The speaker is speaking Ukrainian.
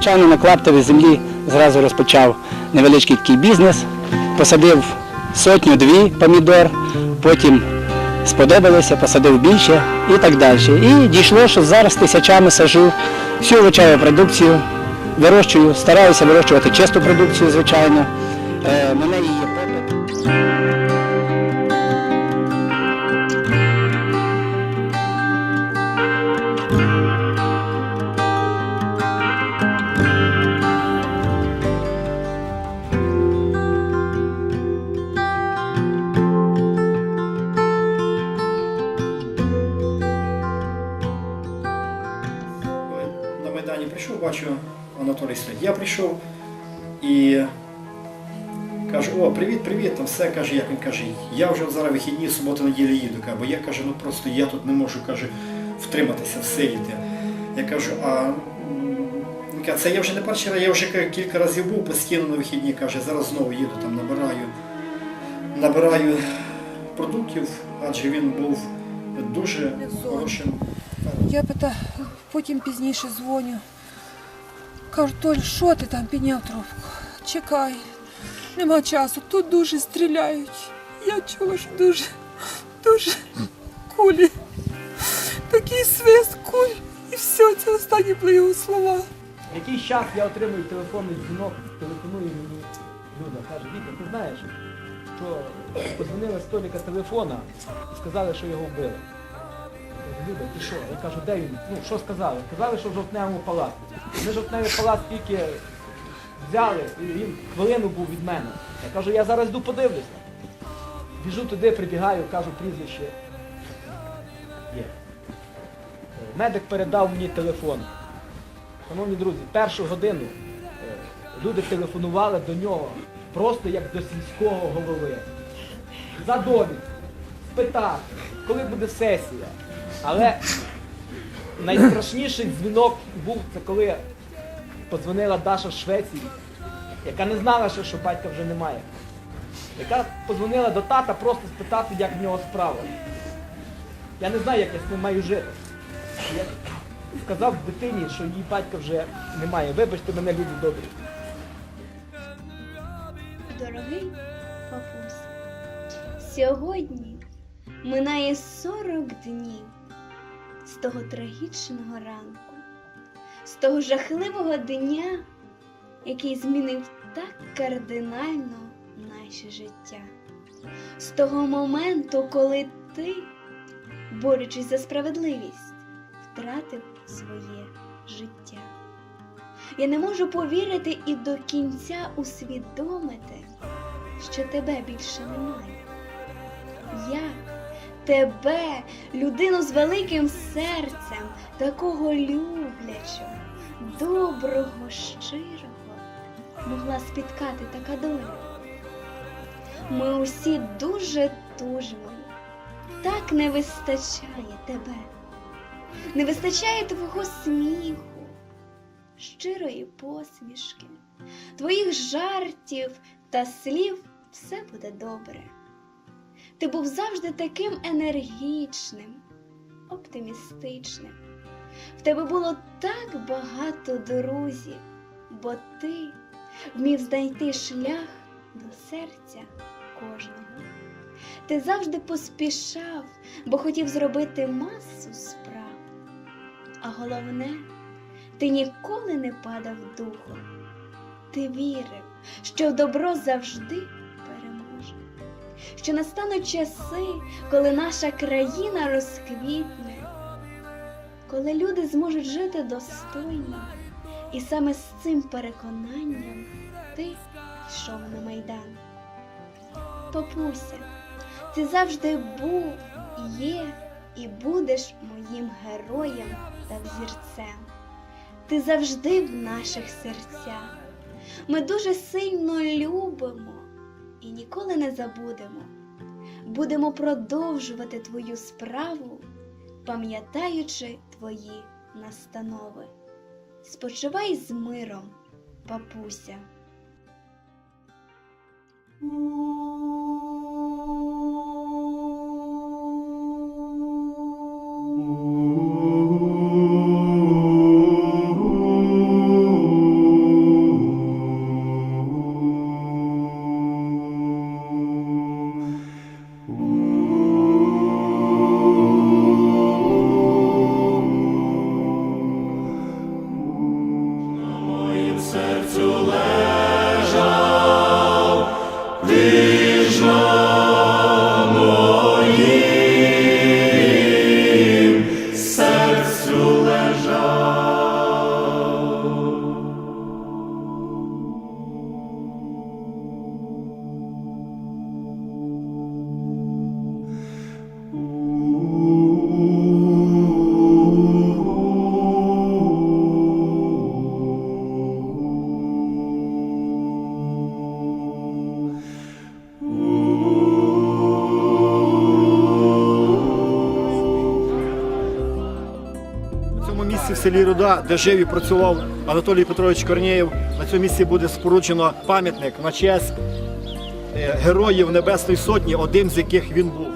звичайно, на клаптовій землі зразу розпочав невеличкий такий бізнес, посадив сотню-дві помідор, потім сподобалося, посадив більше і так далі. І дійшло, що зараз тисячами сажу всю овочеву продукцію, вирощую, стараюся вирощувати чисту продукцію, звичайно. Е, на неї є попит. Прийшов, бачу, Анатолій стоїть. Я прийшов і кажу, о, привіт, привіт, там все каже, як він каже, я вже зараз вихідні, суботу, неділю їду, каже, бо я каже, ну просто я тут не можу каже, втриматися, всидіти. Я кажу, а каже, це я вже не перший раз, я вже кілька разів був постійно на вихідні, каже, зараз знову їду, там набираю, набираю продуктів, адже він був дуже хорошим. Я питаю, потім пізніше дзвоню. Кажу, Толь, що ти там підняв трубку? Чекай, нема часу, тут дуже стріляють. Я чула, що дуже, дуже кулі. Такий свист куль. І все, це останні були його слова. Якийсь час я отримую телефонний дзвінок, телефонує мені Люда, каже, Віка, ти знаєш, що подзвонили з Толіка телефона і сказали, що його вбили. Люда, що? Я кажу, де він? Ну, що сказали? Сказали, що в жовтневому палаці. Ми жовтневий палац тільки взяли, і він хвилину був від мене. Я кажу, я зараз йду подивлюся. Біжу туди, прибігаю, кажу прізвище. Є. Медик передав мені телефон. Шановні друзі, першу годину е, люди телефонували до нього просто як до сільського голови. За довід, спитати, коли буде сесія. Але найстрашніший дзвінок був це коли подзвонила Даша з Швеції, яка не знала, ще, що батька вже немає. Яка подзвонила до тата просто спитати, як в нього справа. Я не знаю, як я з ним маю жити. Я сказав дитині, що її батька вже немає. Вибачте мене, люди добрі. Дорогий папусь, сьогодні минає 40 днів того трагічного ранку, з того жахливого дня, який змінив так кардинально наше життя, з того моменту, коли ти, борючись за справедливість, втратив своє життя. Я не можу повірити і до кінця усвідомити, що тебе більше немає. Як тебе, людину з великим серцем, такого люблячого, доброго, щирого, могла спіткати така доля? Ми усі дуже тужимо. Так не вистачає тебе. Не вистачає твого сміху щирої посмішки, твоїх жартів та слів все буде добре. Ти був завжди таким енергічним, оптимістичним. В тебе було так багато друзів, бо ти вмів знайти шлях до серця кожного. Ти завжди поспішав, бо хотів зробити масу справ. А головне, ти ніколи не падав духом. Ти вірив, що добро завжди що настануть часи, коли наша країна розквітне, коли люди зможуть жити достойно. І саме з цим переконанням ти йшов на майдан. Папуся, ти завжди був, є і будеш моїм героєм та взірцем ти завжди в наших серцях. Ми дуже сильно любимо і ніколи не забудемо. Будемо продовжувати твою справу, пам'ятаючи твої настанови. Спочивай з миром, папуся. Місці в селі Руда, де жив і працював Анатолій Петрович Корнієв. На цьому місці буде споруджено пам'ятник на честь е, героїв Небесної Сотні, одним з яких він був.